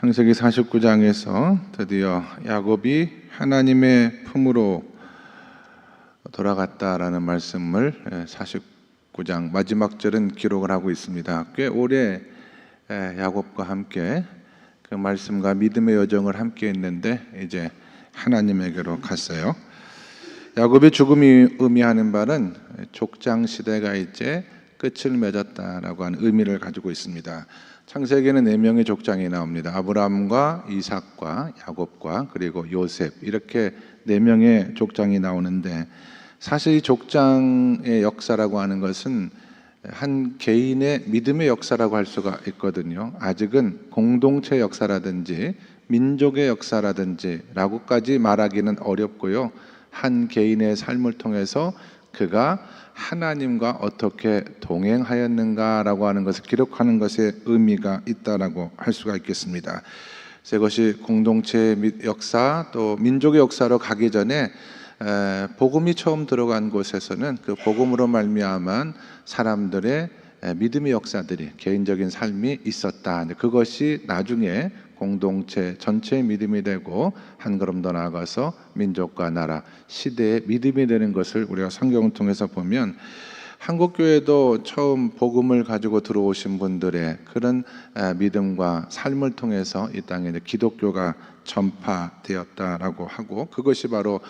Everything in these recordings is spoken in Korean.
창세기 49장에서 드디어 야곱이 하나님의 품으로 돌아갔다라는 말씀을 49장 마지막 절은 기록을 하고 있습니다. 꽤 오래 에, 야곱과 함께 그 말씀과 믿음의 여정을 함께 했는데 이제 하나님에게로 갔어요. 야곱의 죽음이 의미하는 바는 족장 시대가 이제 끝을 맺었다라고 하는 의미를 가지고 있습니다. 창세기에는 네 명의 족장이 나옵니다. 아브라함과 이삭과 야곱과 그리고 요셉 이렇게 네 명의 족장이 나오는데 사실 이 족장의 역사라고 하는 것은 한 개인의 믿음의 역사라고 할 수가 있거든요. 아직은 공동체 역사라든지 민족의 역사라든지라고까지 말하기는 어렵고요. 한 개인의 삶을 통해서 그가 하나님과 어떻게 동행하였는가라고 하는 것을 기록하는 것에 의미가 있다라고 할 수가 있겠습니다. 이것이 공동체의 미- 역사 또 민족의 역사로 가기 전에 에, 복음이 처음 들어간 곳에서는 그 복음으로 말미암은 사람들의 에, 믿음의 역사들이 개인적인 삶이 있었다. 그것이 나중에 공동체 전체의 믿음이 되고 한 걸음 더 나아가서 민족과 나라 시대의 믿음이 되는 것을 우리가 성경을 통해서 보면 한국 교회도 처음 복음을 가지고 들어오신 분들의 그런 에, 믿음과 삶을 통해서 이 땅에 기독교가 전파되었다라고 하고 그것이 바로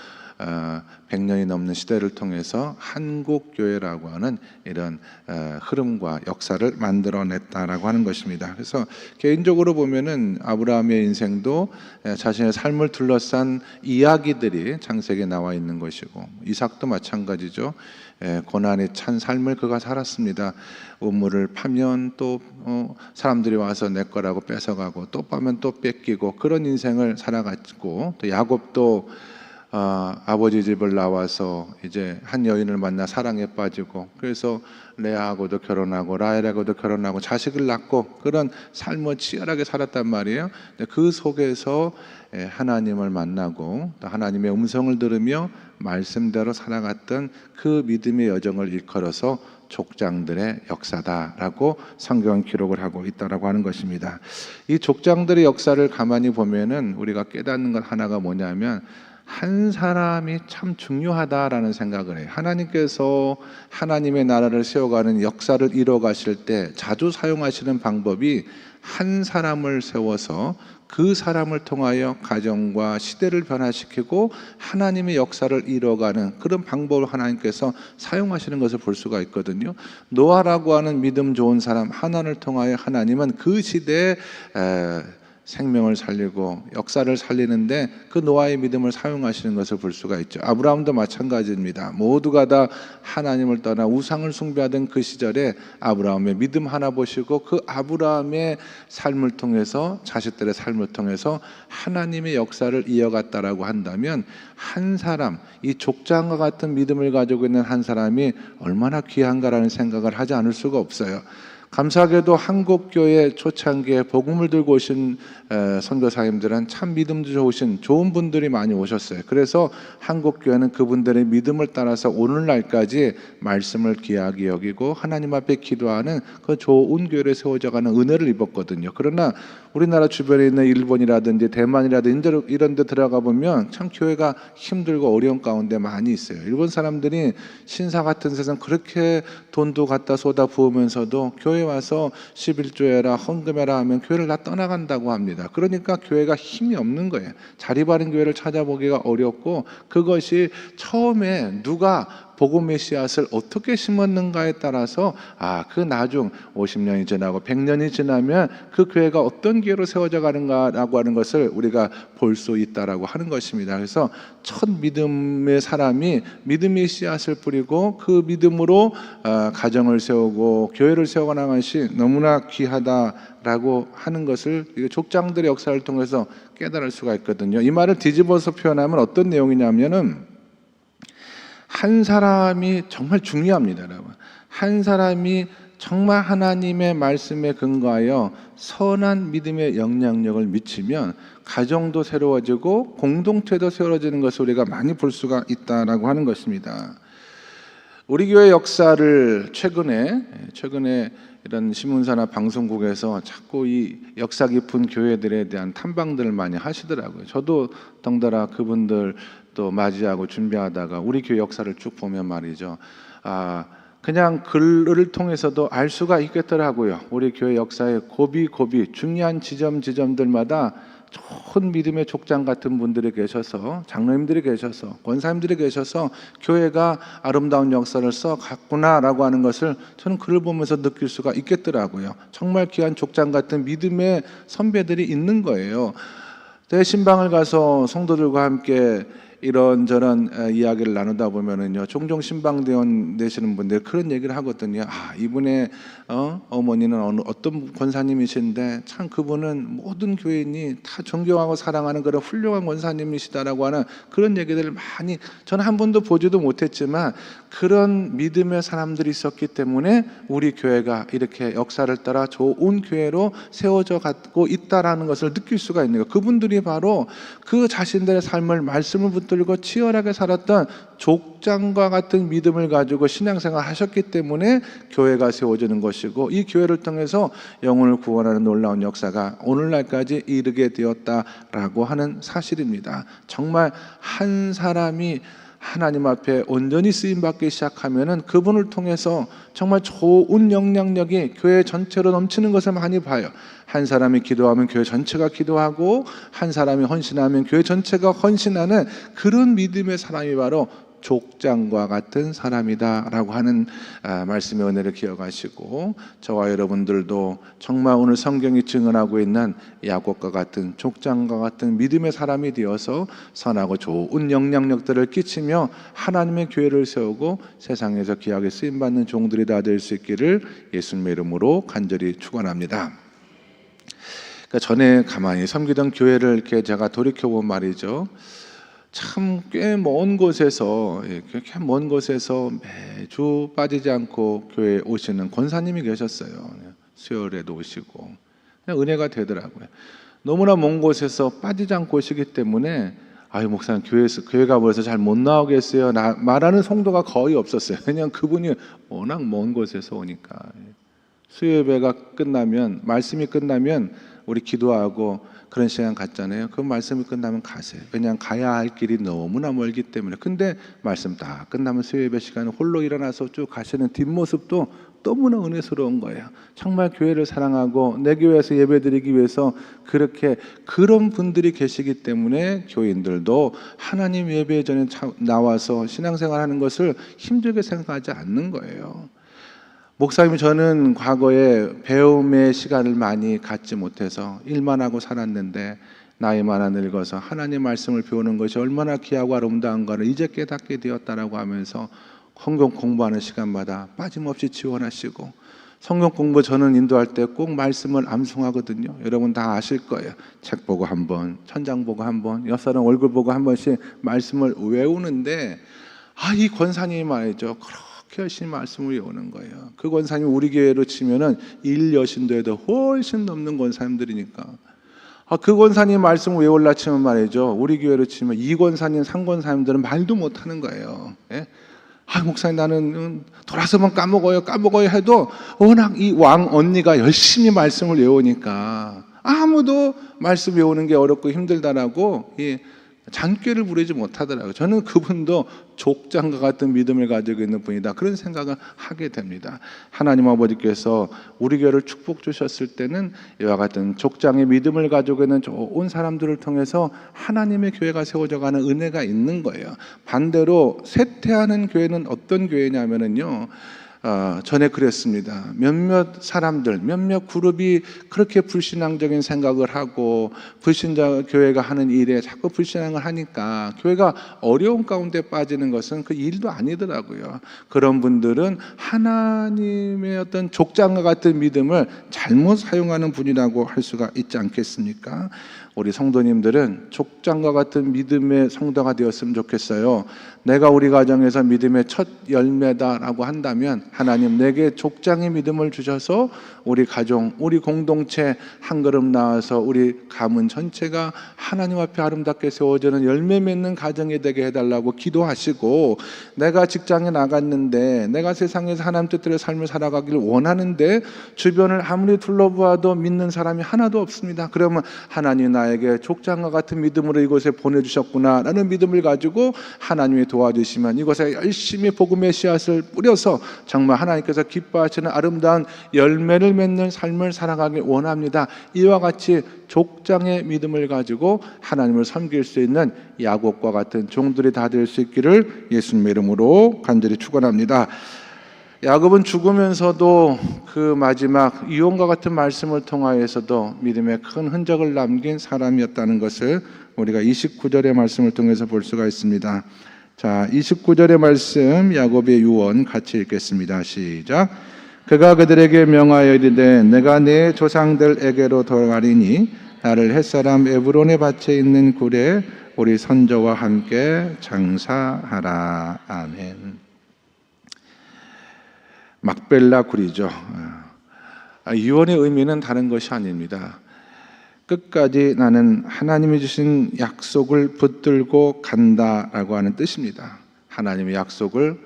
어, 100년이 넘는 시대를 통해서 한국 교회라고 하는 이런 어, 흐름과 역사를 만들어냈다라고 하는 것입니다. 그래서 개인적으로 보면은 아브라함의 인생도 에, 자신의 삶을 둘러싼 이야기들이 창세기에 나와 있는 것이고 이삭도 마찬가지죠. 에, 고난에 찬 삶을 그가 살았습니다. 우물을 파면 또 어, 사람들이 와서 내 거라고 뺏어가고 또 파면 또 뺏기고 그런 인생을 살아갔고 또 야곱도 아, 아버지 집을 나와서 이제 한 여인을 만나 사랑에 빠지고 그래서 레아하고도 결혼하고 라헬하고도 결혼하고 자식을 낳고 그런 삶을 치열하게 살았단 말이에요. 그 속에서 예, 하나님을 만나고 또 하나님의 음성을 들으며 말씀대로 살아갔던 그 믿음의 여정을 일컬어서 족장들의 역사다라고 성경 기록을 하고 있다라고 하는 것입니다. 이 족장들의 역사를 가만히 보면은 우리가 깨닫는 것 하나가 뭐냐면 한 사람이 참 중요하다라는 생각을 해요. 하나님께서 하나님의 나라를 세워가는 역사를 이뤄 가실 때 자주 사용하시는 방법이 한 사람을 세워서 그 사람을 통하여 가정과 시대를 변화시키고 하나님의 역사를 이뤄가는 그런 방법을 하나님께서 사용하시는 것을 볼 수가 있거든요. 노아라고 하는 믿음 좋은 사람 하나를 통하여 하나님은 그 시대에 에, 생명을 살리고 역사를 살리는데 그 노아의 믿음을 사용하시는 것을 볼 수가 있죠. 아브라함도 마찬가지입니다. 모두가 다 하나님을 떠나 우상을 숭배하던 그 시절에 아브라함의 믿음 하나 보시고 그 아브라함의 삶을 통해서 자식들의 삶을 통해서 하나님의 역사를 이어갔다라고 한다면 한 사람 이 족장과 같은 믿음을 가지고 있는 한 사람이 얼마나 귀한가라는 생각을 하지 않을 수가 없어요. 감사하게도 한국 교회 초창기에 복음을 들고 오신 에, 선교사님들은 참 믿음 좋으신 좋은 분들이 많이 오셨어요. 그래서 한국 교회는 그분들의 믿음을 따라서 오늘날까지 말씀을 귀하게 여기고 하나님 앞에 기도하는 그 좋은 교회를 세워져가는 은혜를 입었거든요. 그러나 우리나라 주변에 있는 일본이라든지 대만이라든지 이런 데 들어가 보면 참 교회가 힘들고 어려운 가운데 많이 있어요. 일본 사람들이 신사 같은 세상 그렇게 돈도 갖다 쏟아 부으면서도 교회 와서 11조해라 헌금해라 하면 교회를 다 떠나간다고 합니다. 그러니까 교회가 힘이 없는 거예요. 자리 바른 교회를 찾아보기가 어렵고 그것이 처음에 누가 복음의 씨앗을 어떻게 심었는가에 따라서 아 그 나중 50년이 지나고 100년이 지나면 그 교회가 어떤 교회로 세워져 가는가라고 하는 것을 우리가 볼 수 있다라고 하는 것입니다. 그래서 첫 믿음의 사람이 믿음의 씨앗을 뿌리고 그 믿음으로 어, 가정을 세우고 교회를 세워가는 것이 너무나 귀하다라고 하는 것을 이 족장들의 역사를 통해서 깨달을 수가 있거든요. 이 말을 뒤집어서 표현하면 어떤 내용이냐면은 한 사람이 정말 중요합니다, 여러분. 한 사람이 정말 하나님의 말씀에 근거하여 선한 믿음의 영향력을 미치면 가정도 새로워지고 공동체도 새로워지는 것을 우리가 많이 볼 수가 있다라고 하는 것입니다. 우리 교회 역사를 최근에 최근에 이런 신문사나 방송국에서 자꾸 이 역사 깊은 교회들에 대한 탐방들을 많이 하시더라고요. 저도 덩달아 그분들 또 맞이하고 준비하다가 우리 교회 역사를 쭉 보면 말이죠. 아 그냥 글을 통해서도 알 수가 있겠더라고요. 우리 교회 역사의 고비 고비 중요한 지점 지점들마다 좋은 믿음의 족장 같은 분들이 계셔서 장로님들이 계셔서 권사님들이 계셔서 교회가 아름다운 역사를 써 갔구나라고 하는 것을 저는 글을 보면서 느낄 수가 있겠더라고요. 정말 귀한 족장 같은 믿음의 선배들이 있는 거예요. 제 신방을 가서 성도들과 함께 이런저런 에, 이야기를 나누다 보면은요 종종 신방대원 되시는 분들 그런 얘기를 하거든요. 아 이분의 어, 어머니는 어느 어떤 권사님이신데 참 그분은 모든 교인이 다 존경하고 사랑하는 그런 훌륭한 권사님이시다라고 하는 그런 얘기들을 많이 저는 한 번도 보지도 못했지만 그런 믿음의 사람들이 있었기 때문에 우리 교회가 이렇게 역사를 따라 좋은 교회로 세워져 가고 있다라는 것을 느낄 수가 있는 거예요. 그분들이 바로 그 자신들의 삶을 말씀을 붙들고 치열하게 살았던 족장과 같은 믿음을 가지고 신앙생활 하셨기 때문에 교회가 세워지는 것이고 이 교회를 통해서 영혼을 구원하는 놀라운 역사가 오늘날까지 이르게 되었다라고 하는 사실입니다. 정말 한 사람이 하나님 앞에 온전히 쓰임 받기 시작하면은 그분을 통해서 정말 좋은 영향력이 교회 전체로 넘치는 것을 많이 봐요. 한 사람이 기도하면 교회 전체가 기도하고 한 사람이 헌신하면 교회 전체가 헌신하는 그런 믿음의 사람이 바로 족장과 같은 사람이다라고 하는 아, 말씀의 은혜를 기억하시고 저와 여러분들도 정말 오늘 성경이 증언하고 있는 야곱과 같은 족장과 같은 믿음의 사람이 되어서 선하고 좋은 영향력들을 끼치며 하나님의 교회를 세우고 세상에서 귀하게 쓰임 받는 종들이 다 될 수 있기를 예수님의 이름으로 간절히 축원합니다. 그러니까 전에 가만히 섬기던 교회를 이렇게 제가 돌이켜 본 말이죠. 참 꽤 먼 곳에서 예, 그렇게 먼 곳에서 매주 빠지지 않고 교회에 오시는 권사님이 계셨어요. 수요일에도 오시고 은혜가 되더라고요. 너무나 먼 곳에서 빠지지 않고 오시기 때문에 아유 목사님 교회에서 교회 가버려서 잘 못 나오겠어요. 나, 말하는 성도가 거의 없었어요. 그냥 그분이 워낙 먼 곳에서 오니까 수요 예배가 끝나면 말씀이 끝나면 우리 기도하고 그런 시간 갖잖아요. 그 말씀이 끝나면 가세요. 그냥 가야 할 길이 너무나 멀기 때문에. 근데 말씀 다 끝나면 수요 예배 시간에 홀로 일어나서 쭉 가시는 뒷모습도 너무나 은혜스러운 거예요. 정말 교회를 사랑하고 내 교회에서 예배드리기 위해서 그렇게 그런 분들이 계시기 때문에 교인들도 하나님 예배 전에 차- 나와서 신앙생활하는 것을 힘들게 생각하지 않는 거예요. 목사님 저는 과거에 배움의 시간을 많이 갖지 못해서 일만 하고 살았는데 나이 많아 늙어서 하나님 말씀을 배우는 것이 얼마나 귀하고 아름다운가를 이제 깨닫게 되었다라고 하면서 성경 공부하는 시간마다 빠짐없이 지원하시고 성경 공부 저는 인도할 때 꼭 말씀을 암송하거든요. 여러분 다 아실 거예요. 책 보고 한 번, 천장 보고 한 번, 옆 사람 얼굴 보고 한 번씩 말씀을 외우는데 아 이 권사님이 말이죠. 그렇게 열심히 말씀을 외우는 거예요. 그 권사님 우리 교회로 치면은 일 여신도에도 훨씬 넘는 권사님들이니까. 아, 그 권사님 말씀 외울라 치면 말이죠. 우리 교회로 치면 이 권사님, 상 권사님들은 말도 못 하는 거예요. 예? 아, 목사님 나는 음, 돌아서면 까먹어요, 까먹어요 해도 워낙 이 왕 언니가 열심히 말씀을 외우니까 아무도 말씀 외우는 게 어렵고 힘들다라고 이 잔꾀를 부리지 못하더라고요. 저는 그분도 족장과 같은 믿음을 가지고 있는 분이다. 그런 생각을 하게 됩니다. 하나님 아버지께서 우리 교회를 축복 주셨을 때는 이와 같은 족장의 믿음을 가지고 있는 좋은 사람들을 통해서 하나님의 교회가 세워져 가는 은혜가 있는 거예요. 반대로 쇠퇴하는 교회는 어떤 교회냐면은요. 어, 전에 그랬습니다. 몇몇 사람들, 몇몇 그룹이 그렇게 불신앙적인 생각을 하고 불신자 교회가 하는 일에 자꾸 불신앙을 하니까 교회가 어려운 가운데 빠지는 것은 그 일도 아니더라고요. 그런 분들은 하나님의 어떤 족장과 같은 믿음을 잘못 사용하는 분이라고 할 수가 있지 않겠습니까? 우리 성도님들은 족장과 같은 믿음의 성도가 되었으면 좋겠어요. 내가 우리 가정에서 믿음의 첫 열매다라고 한다면 하나님 내게 족장의 믿음을 주셔서 우리 가정, 우리 공동체 한 걸음 나아서 우리 가문 전체가 하나님 앞에 아름답게 세워지는 열매 맺는 가정이 되게 해달라고 기도하시고 내가 직장에 나갔는데 내가 세상에서 하나님 뜻대로 삶을 살아가기를 원하는데 주변을 아무리 둘러보아도 믿는 사람이 하나도 없습니다. 그러면 하나님 나 에게 족장과 같은 믿음으로 이곳에 보내주셨구나라는 믿음을 가지고 하나님이 도와주시면 이곳에 열심히 복음의 씨앗을 뿌려서 정말 하나님께서 기뻐하시는 아름다운 열매를 맺는 삶을 살아가길 원합니다. 이와 같이 족장의 믿음을 가지고 하나님을 섬길 수 있는 야곱과 같은 종들이 다 될 수 있기를 예수님 이름으로 간절히 축원합니다. 야곱은 죽으면서도 그 마지막 이혼과 같은 말씀을 통하여서도 믿음의 큰 흔적을 남긴 사람이었다는 것을 우리가 29절의 말씀을 통해서 볼 수가 있습니다. 자, 29절의 말씀 야곱의 유언 같이 읽겠습니다. 시작. 그가 그들에게 명하여 이르되 내가 내 조상들에게로 돌아가리니 나를 햇사람 에브론의 밭에 있는 굴에 우리 선조와 함께 장사하라. 아멘. 막벨라 굴이죠. 아, 유언의 의미는 다른 것이 아닙니다. 끝까지 나는 하나님이 주신 약속을 붙들고 간다라고 하는 뜻입니다. 하나님의 약속을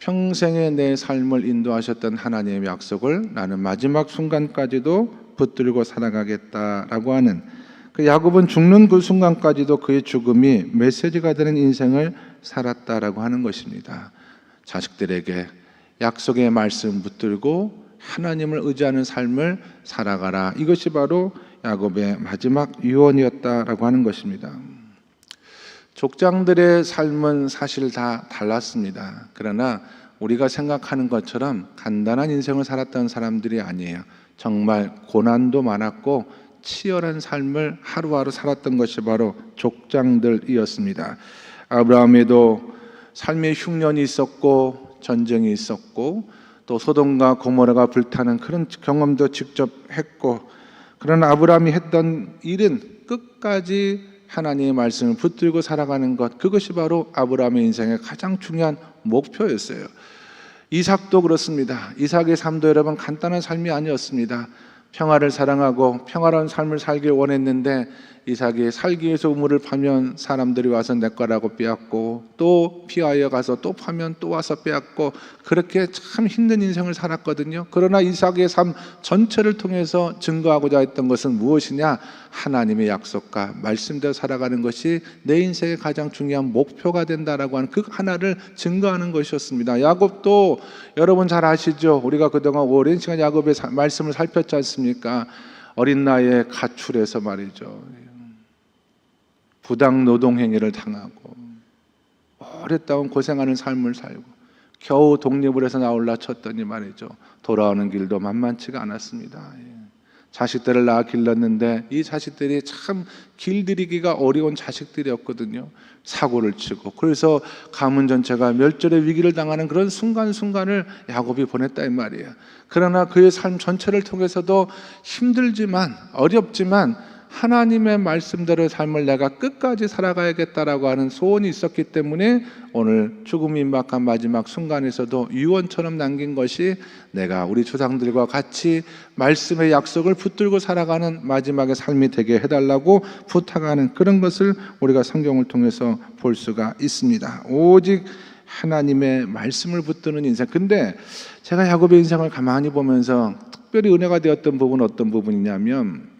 평생의 내 삶을 인도하셨던 하나님의 약속을 나는 마지막 순간까지도 붙들고 살아가겠다라고 하는 그 야곱은 죽는 그 순간까지도 그의 죽음이 메시지가 되는 인생을 살았다라고 하는 것입니다. 자식들에게 약속의 말씀 붙들고 하나님을 의지하는 삶을 살아가라. 이것이 바로 야곱의 마지막 유언이었다라고 하는 것입니다. 족장들의 삶은 사실 다 달랐습니다. 그러나 우리가 생각하는 것처럼 간단한 인생을 살았던 사람들이 아니에요. 정말 고난도 많았고 치열한 삶을 하루하루 살았던 것이 바로 족장들이었습니다. 아브라함에도 삶의 흉년이 있었고 전쟁이 있었고 또 소돔과 고모라가 불타는 그런 경험도 직접 했고 그러나 아브라함이 했던 일은 끝까지 하나님의 말씀을 붙들고 살아가는 것 그것이 바로 아브라함의 인생의 가장 중요한 목표였어요. 이삭도 그렇습니다. 이삭의 삶도 여러분 간단한 삶이 아니었습니다. 평화를 사랑하고 평화로운 삶을 살길 원했는데 이삭이 살기 위해서 우물을 파면 사람들이 와서 내 거라고 빼앗고 또 피하여 가서 또 파면 또 와서 빼앗고 그렇게 참 힘든 인생을 살았거든요. 그러나 이삭의 삶 전체를 통해서 증거하고자 했던 것은 무엇이냐? 하나님의 약속과 말씀대로 살아가는 것이 내 인생의 가장 중요한 목표가 된다라고 하는 그 하나를 증거하는 것이었습니다. 야곱도 여러분 잘 아시죠? 우리가 그동안 오랜 시간 야곱의 사- 말씀을 살폈지 않습니까? 어린 나이에 가출해서 말이죠. 부당 노동 행위를 당하고 오랫동안 고생하는 삶을 살고 겨우 독립을 해서 나올라 쳤더니 말이죠. 돌아오는 길도 만만치가 않았습니다. 예. 자식들을 낳아 길렀는데 이 자식들이 참 길들이기가 어려운 자식들이었거든요. 사고를 치고 그래서 가문 전체가 멸절의 위기를 당하는 그런 순간순간을 야곱이 보냈다 이 말이에요. 그러나 그의 삶 전체를 통해서도 힘들지만 어렵지만 하나님의 말씀대로 삶을 내가 끝까지 살아가야겠다라고 하는 소원이 있었기 때문에 오늘 죽음이 임박한 마지막 순간에서도 유언처럼 남긴 것이 내가 우리 조상들과 같이 말씀의 약속을 붙들고 살아가는 마지막의 삶이 되게 해달라고 부탁하는 그런 것을 우리가 성경을 통해서 볼 수가 있습니다. 오직 하나님의 말씀을 붙드는 인생. 근데 제가 야곱의 인생을 가만히 보면서 특별히 은혜가 되었던 부분은 어떤 부분이냐면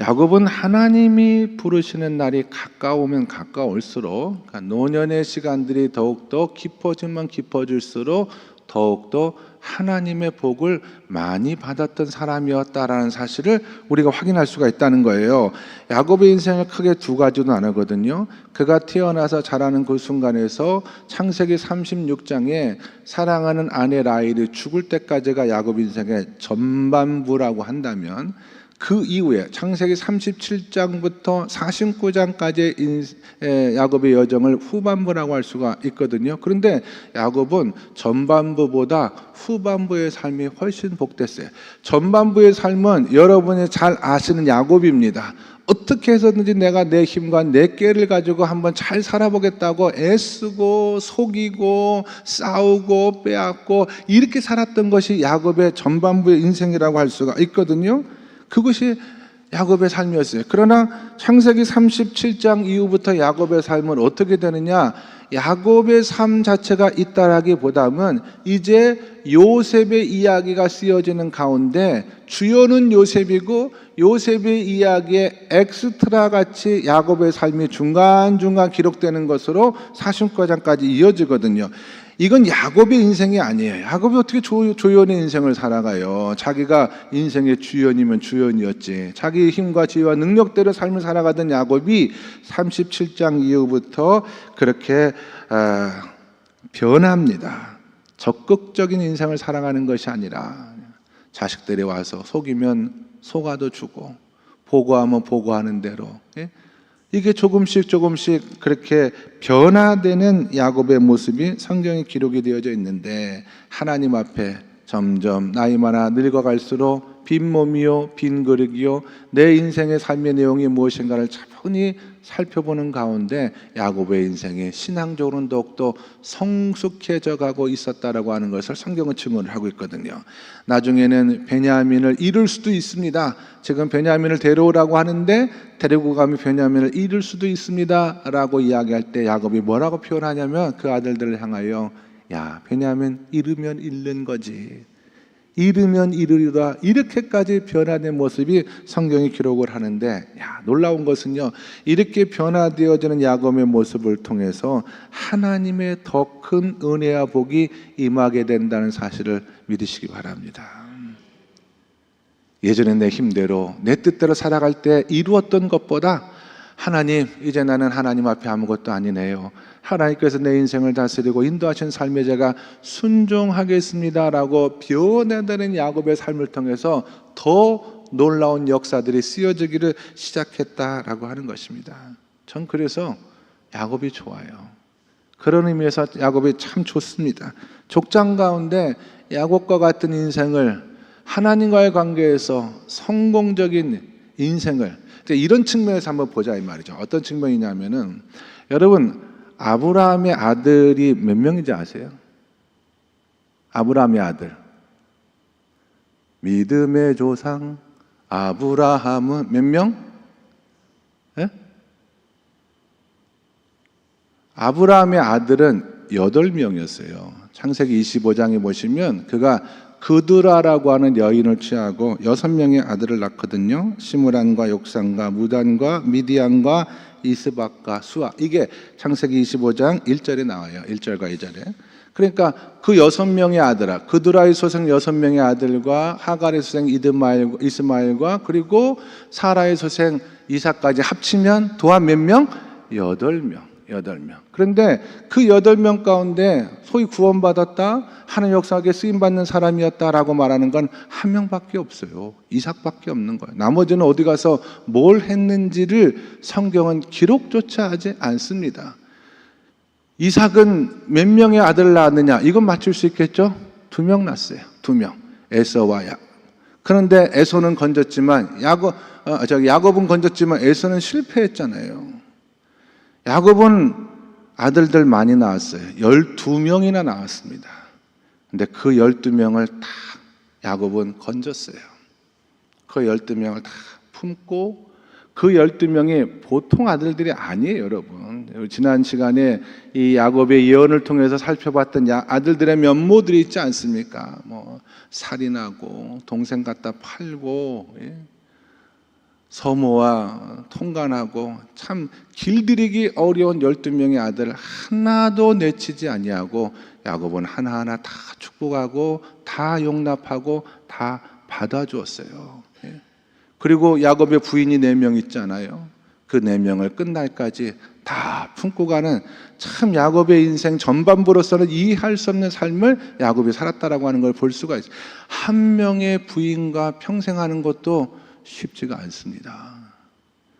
야곱은 하나님이 부르시는 날이 가까우면 가까울수록 그러니까 노년의 시간들이 더욱더 깊어지면 깊어질수록 더욱더 하나님의 복을 많이 받았던 사람이었다라는 사실을 우리가 확인할 수가 있다는 거예요. 야곱의 인생을 크게 두 가지로 나누거든요. 그가 태어나서 자라는 그 순간에서 창세기 36장에 사랑하는 아내 라헬이 죽을 때까지가 야곱 인생의 전반부라고 한다면 그 이후에 창세기 37장부터 49장까지의 야곱의 여정을 후반부라고 할 수가 있거든요. 그런데 야곱은 전반부보다 후반부의 삶이 훨씬 복됐어요. 전반부의 삶은 여러분이 잘 아시는 야곱입니다. 어떻게 해서든지 내가 내 힘과 내 깨를 가지고 한번 잘 살아보겠다고 애쓰고 속이고 싸우고 빼앗고 이렇게 살았던 것이 야곱의 전반부의 인생이라고 할 수가 있거든요. 그것이 야곱의 삶이었어요. 그러나 창세기 37장 이후부터 야곱의 삶은 어떻게 되느냐? 야곱의 삶 자체가 있다라기보다는 이제 요셉의 이야기가 쓰여지는 가운데 주요는 요셉이고 요셉의 이야기의 엑스트라 같이 야곱의 삶이 중간중간 기록되는 것으로 사심과장까지 이어지거든요. 이건 야곱의 인생이 아니에요. 야곱이 어떻게 조, 조연의 인생을 살아가요? 자기가 인생의 주연이면 주연이었지. 자기 힘과 지혜와 능력대로 삶을 살아가던 야곱이 37장 이후부터 그렇게 아, 변합니다. 적극적인 인생을 살아가는 것이 아니라 자식들이 와서 속이면 속아도 주고 보고하면 보고하는 대로 예? 이게 조금씩 조금씩 그렇게 변화되는 야곱의 모습이 성경에 기록이 되어져 있는데 하나님 앞에 점점 나이 많아 늙어갈수록 빈 몸이요 빈 그릇이요 내 인생의 삶의 내용이 무엇인가를 차분히 살펴보는 가운데 야곱의 인생이 신앙적으로는 더욱더 성숙해져 가고 있었다라고 하는 것을 성경은 증언을 하고 있거든요. 나중에는 베냐민을 잃을 수도 있습니다. 지금 베냐민을 데려오라고 하는데 데리고 가면 베냐민을 잃을 수도 있습니다라고 이야기할 때 야곱이 뭐라고 표현하냐면 그 아들들을 향하여 야 베냐민 잃으면 잃는 거지. 잃으면 잃으리라 이렇게까지 변화된 모습이 성경이 기록을 하는데 야, 놀라운 것은요 이렇게 변화되어지는 야곱의 모습을 통해서 하나님의 더 큰 은혜와 복이 임하게 된다는 사실을 믿으시기 바랍니다. 예전에 내 힘대로 내 뜻대로 살아갈 때 이루었던 것보다 하나님 이제 나는 하나님 앞에 아무것도 아니네요. 하나님께서 내 인생을 다스리고 인도하신 삶에 제가 순종하겠습니다라고 변해되는 야곱의 삶을 통해서 더 놀라운 역사들이 쓰여지기를 시작했다라고 하는 것입니다. 전 그래서 야곱이 좋아요. 그런 의미에서 야곱이 참 좋습니다. 족장 가운데 야곱과 같은 인생을 하나님과의 관계에서 성공적인 인생을 이런 측면에서 한번 보자 이 말이죠. 어떤 측면이냐면은 여러분 아브라함의 아들이 몇 명인지 아세요? 아브라함의 아들 믿음의 조상 아브라함은 몇 명? 예? 아브라함의 아들은 여덟 명이었어요. 창세기 25장에 보시면 그가 그드라라고 하는 여인을 취하고 여섯 명의 아들을 낳거든요. 시므란과 욕산과 무단과 미디안과 이스박과 수아. 이게 창세기 25장 1절에 나와요. 1절과 2절에. 그러니까 그 여섯 명의 아들아, 그드라의 소생 여섯 명의 아들과 하갈의 소생 이드마엘, 이스마엘과 그리고 사라의 소생 이삭까지 합치면 도합 몇 명? 여덟 명. 여덟 명. 그런데 그 여덟 명 가운데 소위 구원받았다, 하는 역사에 쓰임 받는 사람이었다라고 말하는 건 한 명밖에 없어요. 이삭밖에 없는 거예요. 나머지는 어디 가서 뭘 했는지를 성경은 기록조차 하지 않습니다. 이삭은 몇 명의 아들을 낳았느냐? 이건 맞출 수 있겠죠? 두 명 낳았어요. 두 명. 에서와 야. 그런데 에서는 건졌지만 야곱 어, 저기 야곱은 건졌지만 에서는 실패했잖아요. 야곱은 아들들 많이 낳았어요. 12명이나 낳았습니다. 근데 그 12명을 다 야곱은 건졌어요. 그 12명을 다 품고 그 12명이 보통 아들들이 아니에요, 여러분. 지난 시간에 이 야곱의 예언을 통해서 살펴봤던 야, 아들들의 면모들이 있지 않습니까? 뭐 살인하고 동생 갖다 팔고 예? 서모와 통간하고 참 길들이기 어려운 12명의 아들 하나도 내치지 아니하고 야곱은 하나하나 다 축복하고 다 용납하고 다 받아주었어요. 예. 그리고 야곱의 부인이 네 명 있잖아요. 그 네 명을 끝날까지 다 품고 가는 참 야곱의 인생 전반부로서는 이해할 수 없는 삶을 야곱이 살았다라고 하는 걸 볼 수가 있어요. 한 명의 부인과 평생 하는 것도 쉽지가 않습니다.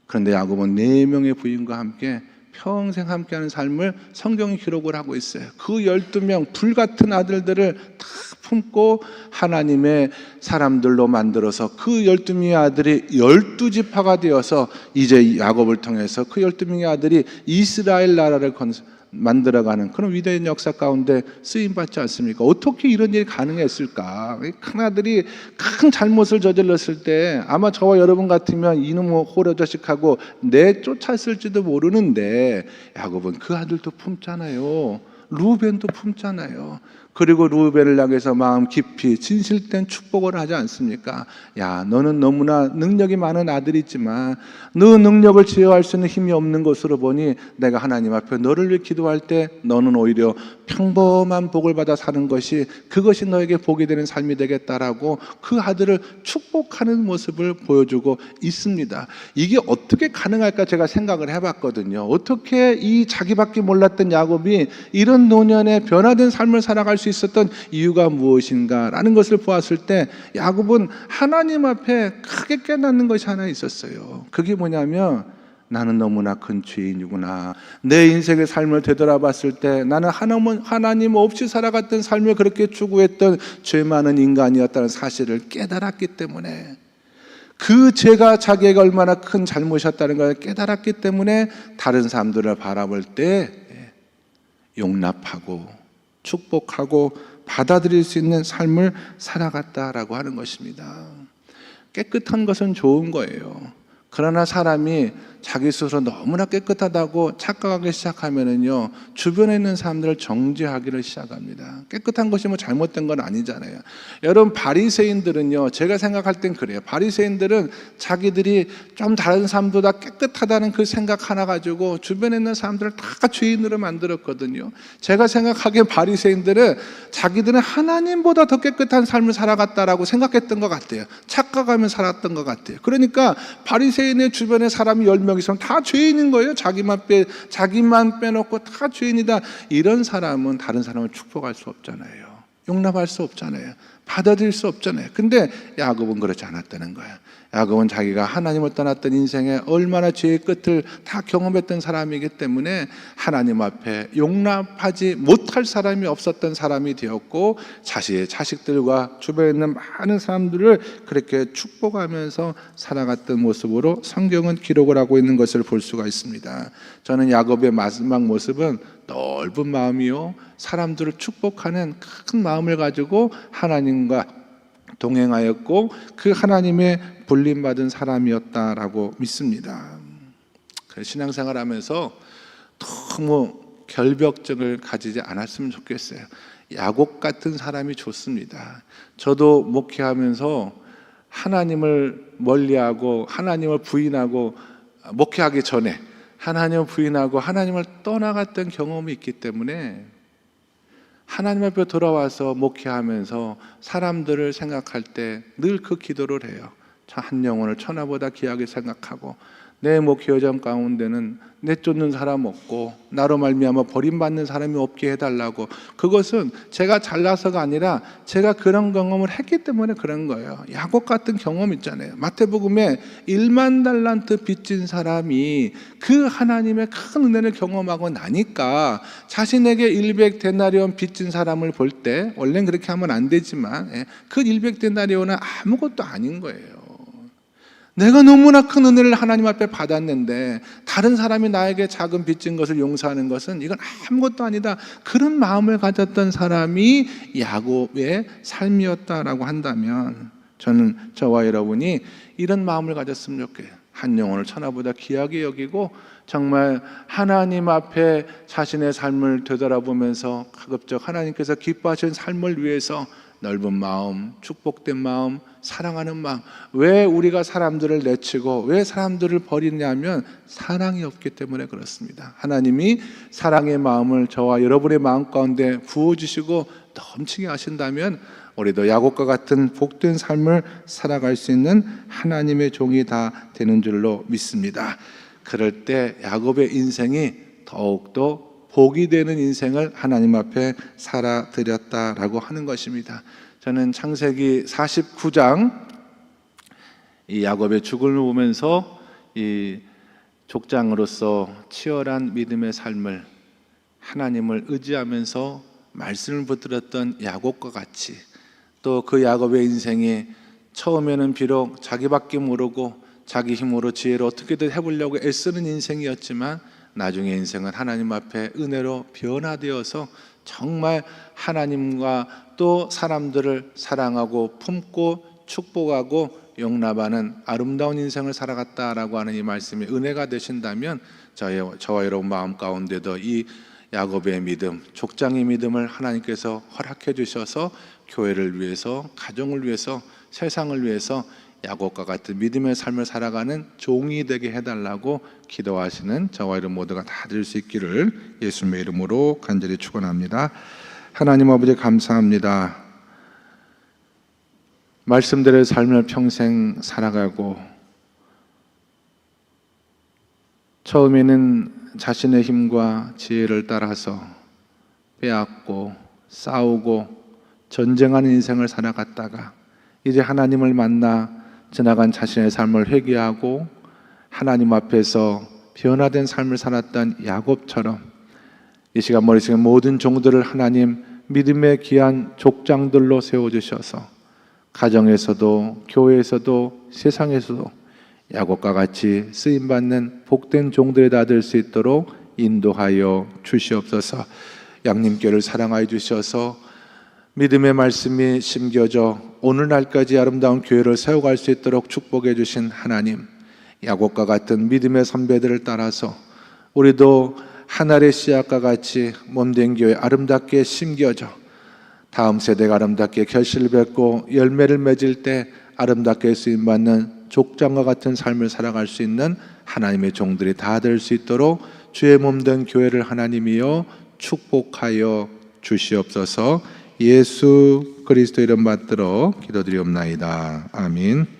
그런데 야곱은 네 명의 부인과 함께 평생 함께하는 삶을 성경이 기록을 하고 있어요. 그 12명 불같은 아들들을 다 품고 하나님의 사람들로 만들어서 그 열두 명의 아들이 열두 지파가 되어서 이제 야곱을 통해서 그 열두 명의 아들이 이스라엘 나라를 건설 만들어가는 그런 위대한 역사 가운데 쓰임 받지 않습니까? 어떻게 이런 일이 가능했을까? 이큰 아들이 큰 잘못을 저질렀을 때 아마 저와 여러분 같으면 이놈 호러 자식하고 내 쫓았을지도 모르는데 야곱은 그 아들도 품잖아요. 루벤도 품잖아요. 그리고 루벤을 향해서 마음 깊이 진실된 축복을 하지 않습니까? 야, 너는 너무나 능력이 많은 아들이지만 너 능력을 제어할 수 있는 힘이 없는 것으로 보니 내가 하나님 앞에 너를 위해 기도할 때 너는 오히려 평범한 복을 받아 사는 것이 그것이 너에게 복이 되는 삶이 되겠다라고 그 아들을 축복하는 모습을 보여주고 있습니다. 이게 어떻게 가능할까 제가 생각을 해봤거든요. 어떻게 이 자기밖에 몰랐던 야곱이 이런 노년에 변화된 삶을 살아갈 수 있었던 이유가 무엇인가라는 것을 보았을 때 야곱은 하나님 앞에 크게 깨닫는 것이 하나 있었어요. 그게 뭐냐면 나는 너무나 큰 죄인이구나. 내 인생의 삶을 되돌아봤을 때 나는 하나님, 없이 살아갔던 삶을 그렇게 추구했던 죄 많은 인간이었다는 사실을 깨달았기 때문에 그 죄가 자기에게 얼마나 큰 잘못이었다는 걸 깨달았기 때문에 다른 사람들을 바라볼 때 용납하고 축복하고 받아들일 수 있는 삶을 살아갔다라고 하는 것입니다. 깨끗한 것은 좋은 거예요. 그러나 사람이 자기 스스로 너무나 깨끗하다고 착각하기 시작하면은요 주변에 있는 사람들을 정죄하기를 시작합니다. 깨끗한 것이 뭐 잘못된 건 아니잖아요. 여러분 바리새인들은요 제가 생각할 땐 그래요. 바리새인들은 자기들이 좀 다른 사람보다 깨끗하다는 그 생각 하나 가지고 주변에 있는 사람들을 다 죄인으로 만들었거든요. 제가 생각하기엔 바리새인들은 자기들은 하나님보다 더 깨끗한 삶을 살아갔다라고 생각했던 것 같아요. 착각하며 살았던 것 같아요. 그러니까 바리새인의 주변에 사람이 열명 이상 다 죄인인 거예요. 자기만 빼 자기만 빼놓고 다 죄인이다. 이런 사람은 다른 사람을 축복할 수 없잖아요. 용납할 수 없잖아요. 받아들일 수 없잖아요. 근데 야곱은 그렇지 않았다는 거야. 야곱은 자기가 하나님을 떠났던 인생에 얼마나 죄의 끝을 다 경험했던 사람이기 때문에 하나님 앞에 용납하지 못할 사람이 없었던 사람이 되었고 자신의 자식들과 주변에 있는 많은 사람들을 그렇게 축복하면서 살아갔던 모습으로 성경은 기록을 하고 있는 것을 볼 수가 있습니다. 저는 야곱의 마지막 모습은 넓은 마음이요 사람들을 축복하는 큰 마음을 가지고 하나님과 동행하였고 그 하나님의 불림 받은 사람이었다라고 믿습니다. 신앙생활하면서 너무 결벽증을 가지지 않았으면 좋겠어요. 야곱 같은 사람이 좋습니다. 저도 목회하면서 하나님을 멀리하고 하나님을 부인하고 목회하기 전에 하나님을 부인하고 하나님을 떠나갔던 경험이 있기 때문에 하나님 앞에 돌아와서 목회하면서 사람들을 생각할 때 늘 그 기도를 해요. 저한 영혼을 천하보다 귀하게 생각하고 내 목회 여정 가운데는 내쫓는 사람 없고 나로 말미암아 버림받는 사람이 없게 해달라고 그것은 제가 잘나서가 아니라 제가 그런 경험을 했기 때문에 그런 거예요. 야곱 같은 경험 있잖아요. 마태복음에 1만 달란트 빚진 사람이 그 하나님의 큰 은혜를 경험하고 나니까 자신에게 100 데나리온 빚진 사람을 볼 때 원래는 그렇게 하면 안 되지만 예, 그100 데나리온은 아무것도 아닌 거예요. 내가 너무나 큰 은혜를 하나님 앞에 받았는데 다른 사람이 나에게 작은 빚진 것을 용서하는 것은 이건 아무것도 아니다. 그런 마음을 가졌던 사람이 야곱의 삶이었다라고 한다면 저는 저와 여러분이 이런 마음을 가졌으면 좋겠어요. 한 영혼을 천하보다 귀하게 여기고 정말 하나님 앞에 자신의 삶을 되돌아보면서 가급적 하나님께서 기뻐하시는 삶을 위해서 넓은 마음, 축복된 마음, 사랑하는 마음. 왜 우리가 사람들을 내치고 왜 사람들을 버리냐면 사랑이 없기 때문에 그렇습니다. 하나님이 사랑의 마음을 저와 여러분의 마음 가운데 부어 주시고 넘치게 하신다면 우리도 야곱과 같은 복된 삶을 살아갈 수 있는 하나님의 종이 다 되는 줄로 믿습니다. 그럴 때 야곱의 인생이 더욱더 복이 되는 인생을 하나님 앞에 살아드렸다라고 하는 것입니다. 저는 창세기 49장 이 야곱의 죽음을 보면서 이 족장으로서 치열한 믿음의 삶을 하나님을 의지하면서 말씀을 붙들었던 야곱과 같이 또 그 야곱의 인생이 처음에는 비록 자기밖에 모르고 자기 힘으로 지혜로 어떻게든 해보려고 애쓰는 인생이었지만 나중에 인생은 하나님 앞에 은혜로 변화되어서 정말 하나님과 또 사람들을 사랑하고 품고 축복하고 용납하는 아름다운 인생을 살아갔다라고 하는 이 말씀이 은혜가 되신다면 저의, 저와 여러분 마음 가운데도 이 야곱의 믿음, 족장의 믿음을 하나님께서 허락해 주셔서 교회를 위해서, 가정을 위해서, 세상을 위해서 야곱과 같은 믿음의 삶을 살아가는 종이 되게 해달라고 기도하시는 저와 여러분 모두가 다 될 수 있기를 예수님의 이름으로 간절히 축원합니다. 하나님 아버지 감사합니다. 말씀대로 삶을 평생 살아가고 처음에는 자신의 힘과 지혜를 따라서 빼앗고 싸우고 전쟁하는 인생을 살아갔다가 이제 하나님을 만나 지나간 자신의 삶을 회개하고 하나님 앞에서 변화된 삶을 살았던 야곱처럼 이 시간 머릿속에 모든 종들을 하나님 믿음의 귀한 족장들로 세워주셔서 가정에서도 교회에서도 세상에서도 야곱과 같이 쓰임 받는 복된 다될수 있도록 인도하여 주시옵소서. 양님께를 사랑하여 주셔서 믿음의 말씀이 심겨져 오늘날까지 아름다운 교회를 세워갈 수 있도록 축복해 주신 하나님, 야곱과 같은 믿음의 선배들을 따라서 우리도 하늘의 씨앗과 같이 몸된 교회 아름답게 심겨져 다음 세대가 아름답게 결실을 맺고 열매를 맺을 때 아름답게 쓰임 받는 족장과 같은 삶을 살아갈 수 있는 하나님의 종들이 다 될 수 있도록 주의 몸된 교회를 하나님이여 축복하여 주시옵소서. 예수 그리스도 이름 받들어 기도드리옵나이다. 아멘.